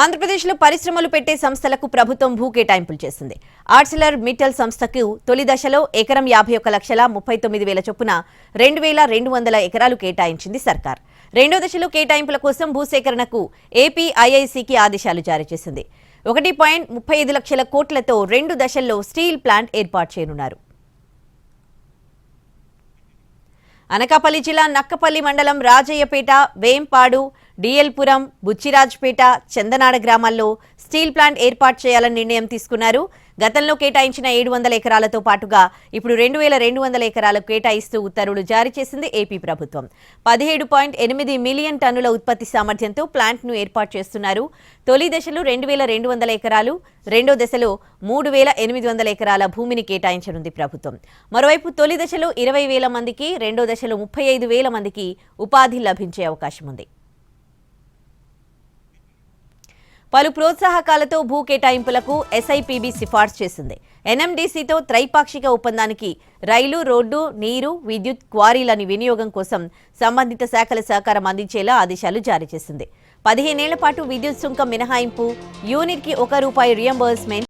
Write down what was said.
ఆంధ్రప్రదేశ్లో పరిశ్రమలు పెట్టే సంస్థలకు ప్రభుత్వం భూ కేటాయింపులు చేసింది. ఆర్సిలర్ మిట్టల్ సంస్థకు తొలి దశలో ఎకరం యాభై ఒక్క లక్షల ముప్పై తొమ్మిది వేల చొప్పున రెండు వేల రెండు వందల ఎకరాలు కేటాయించింది సర్కార్. రెండో దశలో కేటాయింపుల కోసం భూసేకరణకు ఏపీ ఐఐసికి ఆదేశాలు జారీ చేసింది. ఒకటి పాయింట్ ముప్పై ఐదు లక్షల కోట్లతో రెండు దశల్లో స్టీల్ ప్లాంట్ ఏర్పాటు చేయనున్నారు. అనకాపల్లి జిల్లా నక్కపల్లి మండలం రాజయ్యపేట వేంపాడు డిఎల్పురం బుచ్చిరాజ్పేట చందనాడ గ్రామాల్లో స్టీల్ ప్లాంట్ ఏర్పాటు చేయాలని నిర్ణయం తీసుకున్నారు. గతంలో కేటాయించిన ఏడు వందల ఎకరాలతో పాటుగా ఇప్పుడు రెండు వేల రెండు వందల ఎకరాలకు కేటాయిస్తూ ఉత్తర్వులు జారీ చేసింది ఏపీ ప్రభుత్వం. పదిహేడు పాయింట్ ఎనిమిది మిలియన్ టన్నుల ఉత్పత్తి సామర్థ్యంతో ప్లాంట్ను ఏర్పాటు చేస్తున్నారు. తొలి దశలో రెండు వేల రెండు వందల ఎకరాలు రెండో దశలో మూడు వేల ఎనిమిది వందల ఎకరాల భూమిని కేటాయించనుంది ప్రభుత్వం. మరోవైపు తొలి దశలో ఇరవై వేల మందికి రెండో దశలో ముప్పై ఐదు వేల మందికి ఉపాధి లభించే అవకాశం ఉంది పలు ప్రోత్సాహకాలతో భూ కేటాయింపులకు ఎస్ఐపిబి సిఫార్సు చేసింది. ఎన్ఎండిసితో త్రైపాక్షిక ఒప్పందానికి రైలు రోడ్డు నీరు విద్యుత్ క్వారీలని వినియోగం కోసం సంబంధిత శాఖల సహకారం అందించేలా ఆదేశాలు జారీ చేసింది. పదిహేనేళ్ళ పాటు విద్యుత్ సుంకం మినహాయింపు యూనిట్కి ఒక రూపాయి రియంబర్స్మెంట్